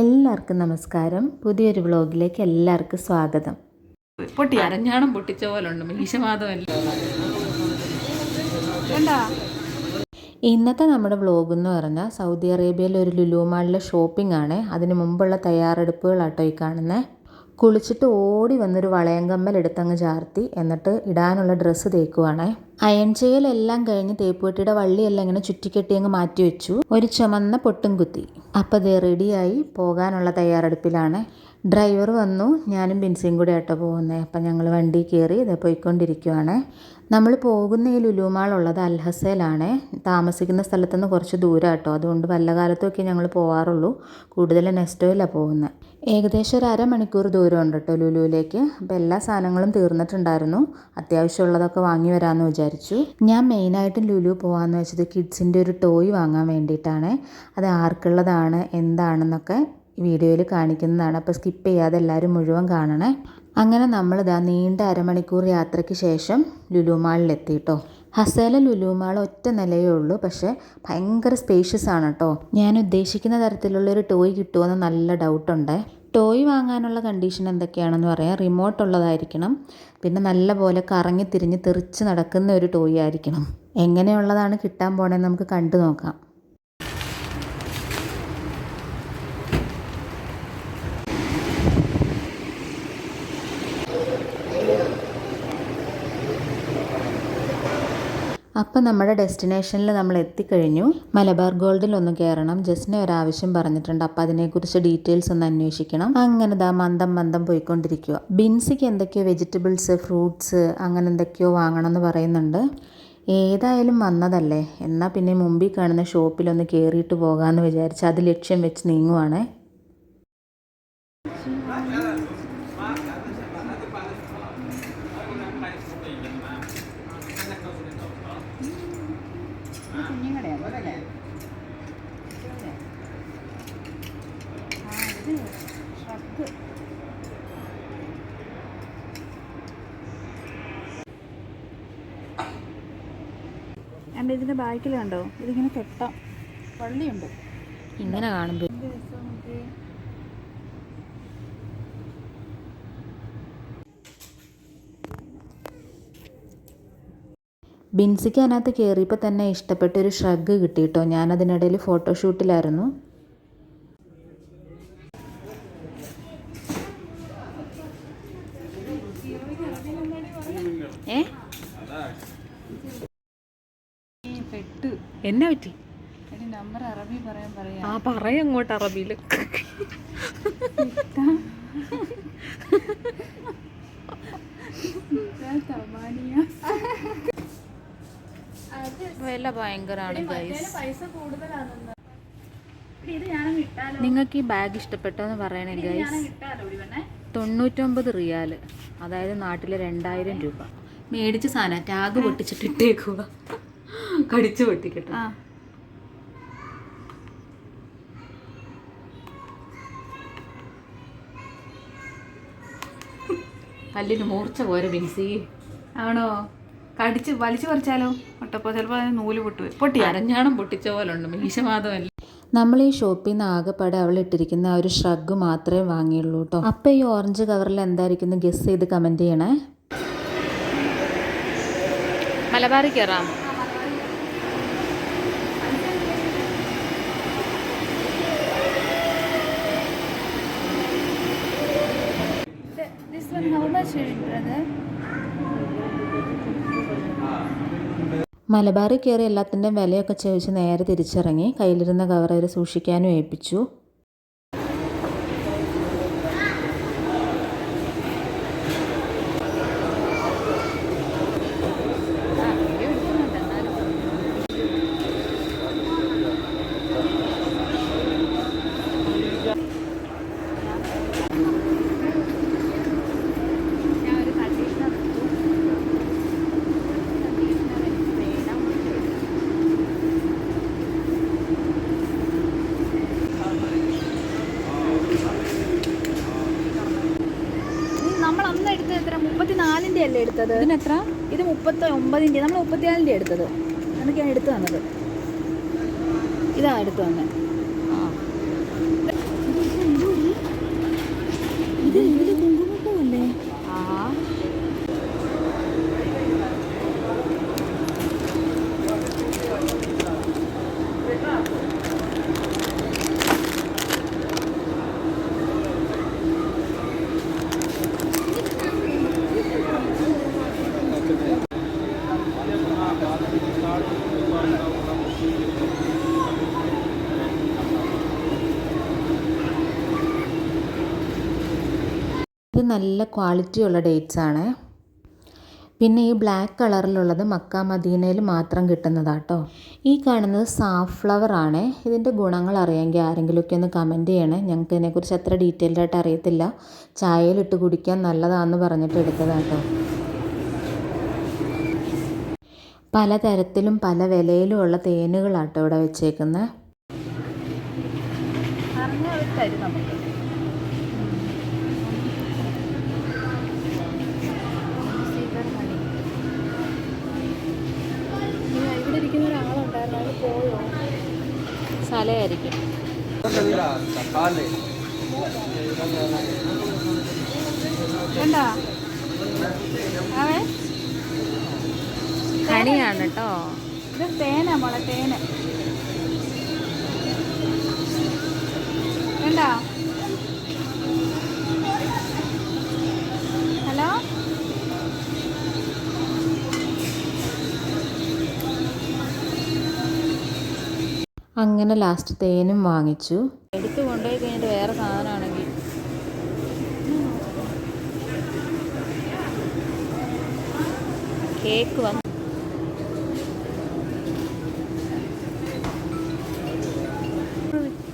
എല്ലാവർക്കും നമസ്കാരം. പുതിയൊരു വ്ളോഗിലേക്ക് എല്ലാവർക്കും സ്വാഗതം. പൊട്ടി അരഞ്ഞാണം പൊട്ടിച്ച പോലെ ഉണ്ട് മീശമാധവല്ല ഇന്നത്തെ നമ്മുടെ വ്ളോഗ് എന്ന് പറഞ്ഞാൽ സൗദി അറേബ്യയിലെ ഒരു ലുലുമാളിലെ ഷോപ്പിംഗ് ആണ്. അതിന് മുമ്പുള്ള തയ്യാറെടുപ്പുകളാട്ടോ ഈ കാണുന്നത് കുളിച്ചിട്ട് ഓടി വന്നൊരു വളയങ്കമ്മൽ എടുത്തങ്ങ് ചാർത്തി എന്നിട്ട് ഇടാനുള്ള ഡ്രസ്സ് തേക്കുവാണേ. അയൺ ചെയ്യലെല്ലാം കഴിഞ്ഞ് തേപ്പുപെട്ടിയുടെ വള്ളിയെല്ലാം ഇങ്ങനെ ചുറ്റിക്കെട്ടി അങ്ങ് മാറ്റി വെച്ചു. ഒരു ചുമന്ന പൊട്ടും കുത്തി. അപ്പോൾ ഇത് റെഡിയായി പോകാനുള്ള തയ്യാറെടുപ്പിലാണ്. ഡ്രൈവർ വന്നു. ഞാനും ബിൻസിയും കൂടെ ആട്ടോ പോകുന്നത് അപ്പം ഞങ്ങൾ വണ്ടി കയറി ഇത് പോയിക്കൊണ്ടിരിക്കുവാണ്. നമ്മൾ പോകുന്ന ഈ ലുലുമാളുള്ളത് അൽഹസയിലാണ് താമസിക്കുന്ന സ്ഥലത്തുനിന്ന് കുറച്ച് ദൂരം കേട്ടോ അതുകൊണ്ട് വല്ല കാലത്തൊക്കെ ഞങ്ങൾ പോകാറുള്ളൂ കൂടുതൽ നെസ്റ്റോയിലാണ് പോകുന്നത് ഏകദേശം ഒരു അരമണിക്കൂർ ദൂരം ഉണ്ട് കേട്ടോ ലുലുവിലേക്ക്. അപ്പോൾ എല്ലാ സാധനങ്ങളും തീർന്നിട്ടുണ്ടായിരുന്നു. അത്യാവശ്യമുള്ളതൊക്കെ വാങ്ങി വരാമെന്ന് വിചാരിച്ചു. ഞാൻ മെയിനായിട്ടും ലുലു പോകാമെന്ന് വെച്ചത് കിഡ്സിന്റെ ഒരു ടോയ് വാങ്ങാൻ വേണ്ടിയിട്ടാണ്. അത് ആർക്കുള്ളതാണ് എന്താണെന്നൊക്കെ വീഡിയോയിൽ കാണിക്കുന്നതാണ്. അപ്പോൾ സ്കിപ്പ് ചെയ്യാതെ എല്ലാവരും മുഴുവൻ കാണണേ. അങ്ങനെ നമ്മൾ നമ്മളിതാ നീണ്ട അരമണിക്കൂർ യാത്രയ്ക്ക് ശേഷം ലുലു മാളിലെത്തി കേട്ടോ ഹസേല ലുലുമാൾ ഒറ്റ നിലയേ ഉള്ളൂ പക്ഷേ ഭയങ്കര സ്പേഷ്യസ് ആണ് കേട്ടോ ഞാൻ ഉദ്ദേശിക്കുന്ന തരത്തിലുള്ളൊരു ടോയ് കിട്ടുമെന്ന് നല്ല ഡൗട്ടുണ്ട് ടോയ് വാങ്ങാനുള്ള കണ്ടീഷൻ എന്തൊക്കെയാണെന്ന് പറയാം. റിമോട്ട് ഉള്ളതായിരിക്കണം. പിന്നെ നല്ല പോലെ കറങ്ങി തിരിഞ്ഞ് തെറിച്ച് നടക്കുന്ന ഒരു ടോയ് ആയിരിക്കണം. എങ്ങനെയുള്ളതാണ് കിട്ടാൻ പോണേന്ന് നമുക്ക് കണ്ടു നോക്കാം. അപ്പം നമ്മുടെ ഡെസ്റ്റിനേഷനിൽ നമ്മൾ എത്തിക്കഴിഞ്ഞു. മലബാർ ഗോൾഡിൽ ഒന്ന് കയറണം. ജസ്റ്റിനെ ഒരാവശ്യം പറഞ്ഞിട്ടുണ്ട്. അപ്പം അതിനെക്കുറിച്ച് ഡീറ്റെയിൽസ് ഒന്ന് അന്വേഷിക്കണം. അങ്ങനെ ദാ മന്ദം മന്ദം പോയിക്കൊണ്ടിരിക്കുക ബിൻസിക്ക് എന്തൊക്കെയോ വെജിറ്റബിൾസ് ഫ്രൂട്ട്സ് അങ്ങനെ എന്തൊക്കെയോ വാങ്ങണം എന്ന് പറയുന്നുണ്ട്. ഏതായാലും വന്നതല്ലേ? എന്നാൽ പിന്നെ മുമ്പിൽ കാണുന്ന ഷോപ്പിലൊന്ന് കയറിയിട്ട് പോകാമെന്ന് വിചാരിച്ച് അത് ലക്ഷ്യം വെച്ച് നീങ്ങുവാണേ. എന്റെ ഇതിന്റെ ബാക്കിൽ കണ്ടോ? ഇതിങ്ങനെ കെട്ടാം. വള്ളിയുണ്ട്. ഇങ്ങനെ കാണുമ്പോൾ. ബിൻസിക്ക് അതിനകത്ത് കയറിയപ്പോൾ തന്നെ ഇഷ്ടപ്പെട്ടൊരു ഷ്രഗ് കിട്ടി കേട്ടോ ഞാനതിനിടയിൽ ഫോട്ടോഷൂട്ടിലായിരുന്നു ഏ ഈ പെട്ട് എന്നാ പറ്റി? ആ നമ്പർ അറബി പറയാൻ പറയാ. ആ പറയ അങ്ങോട്ട് അറബിയിൽ വില ഭയങ്കരമാണ് ഞാനങ്ങ് നിങ്ങൾക്ക് ഈ ബാഗ് ഇഷ്ടപ്പെട്ടോ എന്ന് പറയണേ ഗൈസ് തൊണ്ണൂറ്റൊമ്പത് റിയാൽ. അതായത് നാട്ടിലെ രണ്ടായിരം രൂപ. മേടിച്ച സാധനം ടാഗ് പൊട്ടിച്ചിട്ട് ഇട്ടേക്കുക കടിച്ചു പൊട്ടിക്കട്ടെ. പല്ലിന് കല്ലിന് മൂർച്ച പോരെ ബിൻസി. ആണോ? കടിച്ച് വലിച്ചു പറിച്ചാലോ? ഒട്ടപ്പോ ചിലപ്പോൾ അതിന് നൂൽ പൊട്ടു. പൊട്ടി അരഞ്ഞാണം പൊട്ടിച്ച പോലെ ഉണ്ട് മീശമാതമല്ല നമ്മൾ ഈ ഷോപ്പിൽ നിന്ന് ആകെപ്പാടെ അവൾ ഇട്ടിരിക്കുന്ന ആ ഒരു ഷ്രഗ് മാത്രമേ വാങ്ങിയുള്ളൂ കേട്ടോ അപ്പം ഈ ഓറഞ്ച് കവറിൽ എന്തായിരിക്കും ഗസ് ചെയ്ത് കമന്റ് ചെയ്യണേ. മലബാറിൽ കയറാം brother? മലബാറിൽ കയറി എല്ലാത്തിന്റെയും വിലയൊക്കെ ചോദിച്ച് നേരെ തിരിച്ചിറങ്ങി കയ്യിലിരുന്ന കവർ സൂക്ഷിക്കാനും ഏൽപ്പിച്ചു ഞാൻ ഒരു കണ്ടീഷണർ എടുത്തു കണ്ടീഷണർ എനിക്ക് വേണം നമ്മൾ അന്ന് എടുത്തത് എത്ര മുപ്പത്തിനാലിന്റെ അല്ലേ എടുത്തത്. ഇതിനെത്ര? ഇത് മുപ്പത്തി ഒമ്പതിന്റെ നമ്മൾ മുപ്പത്തിനാലിന്റെ എടുത്തത്. എനിക്കാണ് എടുത്തു തന്നത്. ഇതാ എടുത്തു തന്നെ ആ ഇത് നല്ല ക്വാളിറ്റിയുള്ള ഡേറ്റ്സ് ആണ്. പിന്നെ ഈ ബ്ലാക്ക് കളറിലുള്ളത് മക്ക മദീനയിൽ മാത്രം കിട്ടുന്നതാട്ടോ ഈ കാണുന്നത് സാഫ്ലവർ ആണ്. ഇതിന്റെ ഗുണങ്ങൾ അറിയാമെങ്കിൽ ആരെങ്കിലുമൊക്കെ ഒന്ന് കമന്റ് ചെയ്യണേ. ഞങ്ങൾക്ക് ഇതിനെക്കുറിച്ച് അത്ര ഡീറ്റെയിൽഡ് ആയിട്ട് അറിയത്തില്ല. ചായയിലിട്ട് കുടിക്കാൻ നല്ലതാണെന്ന് പറഞ്ഞിട്ട് എടുത്തതാട്ടോ പലതരത്തിലും പല വിലയിലുമുള്ള തേനുകളാട്ടോ ഇവിടെ വെച്ചേക്കുന്നത് നമുക്ക്. പോയോ സ്ഥലമായിരിക്കും കേട്ടോ. ഇത് തേനാ മോളെ തേന. കണ്ടാ അങ്ങനെ ലാസ്റ്റ് തേനും വാങ്ങിച്ചു. എടുത്ത് കൊണ്ടുപോയി കഴിഞ്ഞിട്ട് വേറെ സാധനമാണെങ്കിൽ. കേക്ക് വന്നു.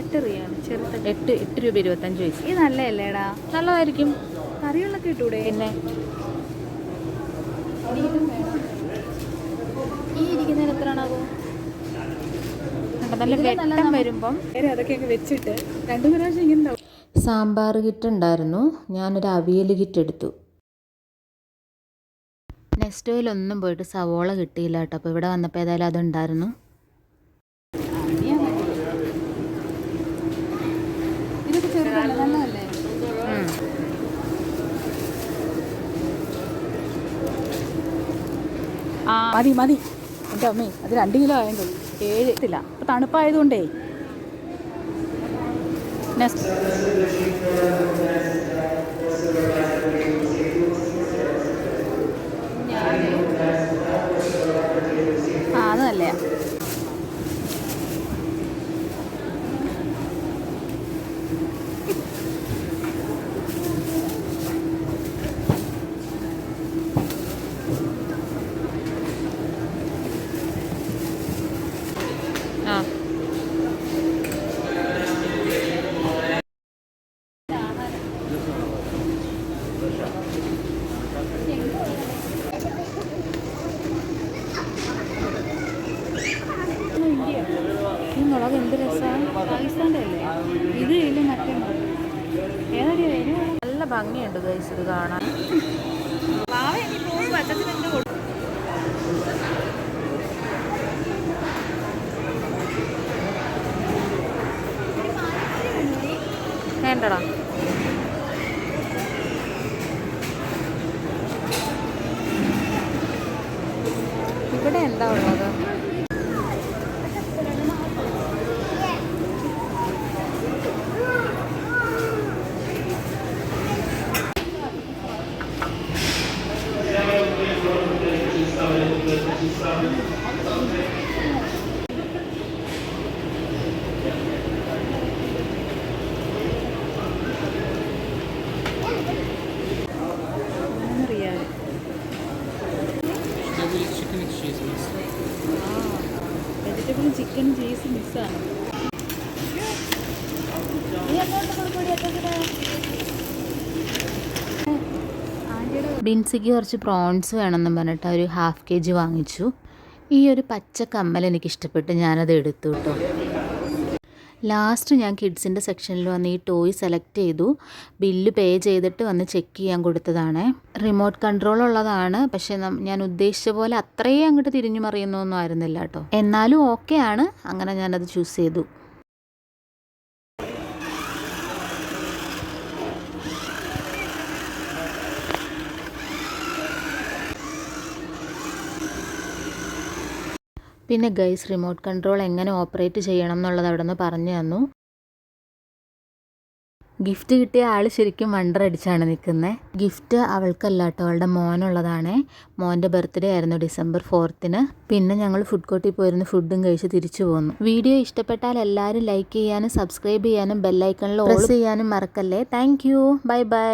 എട്ട് റിയാണ് ചെറുത്. എട്ട് എട്ട് രൂപ ഇരുപത്തഞ്ച് പൈസ. ഇത് നല്ലതല്ലേടാ? നല്ലതായിരിക്കും. കറികളൊക്കെ ഇട്ടൂടെ? പിന്നെ? കണ്ടോ, നല്ല വെട്ടം വരുമ്പം അതൊക്കെ വെച്ചിട്ട് രണ്ടു പ്രാവശ്യം ഇങ്ങനെ സാമ്പാർ കിറ്റ് ഉണ്ടായിരുന്നു. ഞാനൊരു അവിയൽ കിറ്റ് എടുത്തു. നെക്സ്റ്റോയിലൊന്നും പോയിട്ട് സവോള കിട്ടിയില്ല കേട്ടോ. അപ്പോൾ ഇവിടെ വന്നപ്പോൾ ഏതായാലും അതുണ്ടായിരുന്നു മതി മതി. എന്റെ അമ്മേ അത് രണ്ട് കിലോ ആയെങ്കിൽ ഏഴ് അപ്പോൾ തണുപ്പായതുകൊണ്ടേ. നെക്സ്റ്റ് ആ അത് നല്ലയാ ആ ഈ മുളക് എന്ത് രസമാണ് പാകിസ്ഥാന്റെ അല്ലേ ഇത് ഇല്ല മറ്റേ മുളക് ഏതാടി എരിവ് നല്ല ഭംഗിയുണ്ട് ഗൈസ് ഇത് കാണാൻ പാവ ഇനി പോകുമ്പോൾ അച്ഛത്തിന് എന്ത് കൊടുക്കും? വേണ്ടടാ. ഇവിടെ എന്താ ഉള്ളത്? ബിൻസിക്ക് കുറച്ച് പ്രോൺസ് വേണമെന്നും പറഞ്ഞിട്ട് ഒരു ഹാഫ് കെ ജി വാങ്ങിച്ചു. ഈ ഒരു പച്ച കമ്മൽ എനിക്ക് ഇഷ്ടപ്പെട്ട് ഞാനത് എടുത്തു കേട്ടോ ലാസ്റ്റ് ഞാൻ കിഡ്സിന്റെ സെക്ഷനിൽ വന്ന് ഈ ടോയ് സെലക്ട് ചെയ്തു. ബില്ല് പേ ചെയ്തിട്ട് വന്ന് ചെക്ക് ചെയ്യാൻ കൊടുത്തതാണ്. റിമോട്ട് കൺട്രോൾ ഉള്ളതാണ്. പക്ഷേ ഞാൻ ഉദ്ദേശിച്ച പോലെ അത്രയും അങ്ങോട്ട് തിരിഞ്ഞു മറിയുന്നൊന്നും ആയിരുന്നില്ല കേട്ടോ എന്നാലും ഓക്കെ ആണ്. അങ്ങനെ ഞാനത് ചൂസ് ചെയ്തു. പിന്നെ ഗൈസ് റിമോട്ട് കൺട്രോൾ എങ്ങനെ ഓപ്പറേറ്റ് ചെയ്യണം എന്നുള്ളത് അവിടെ നിന്ന് പറഞ്ഞു തന്നു. ഗിഫ്റ്റ് കിട്ടിയ ആൾ ശരിക്കും വണ്ടർ അടിച്ചാണ് നിൽക്കുന്നത് ഗിഫ്റ്റ് അവൾക്കല്ല കേട്ടോ അവളുടെ മോനുള്ളതാണ്. മോന്റെ ബർത്ത്ഡേ ആയിരുന്നു ഡിസംബർ ഫോർത്തിന് പിന്നെ ഞങ്ങൾ ഫുഡ് കോർട്ടിൽ പോയിരുന്ന് ഫുഡും കഴിച്ച് തിരിച്ചു പോന്നു. വീഡിയോ ഇഷ്ടപ്പെട്ടാൽ എല്ലാവരും ലൈക്ക് ചെയ്യാനും സബ്സ്ക്രൈബ് ചെയ്യാനും ബെല്ലൈക്കണിൽ ഓൾ ചെയ്യാനും മറക്കല്ലേ. Thank you bye bye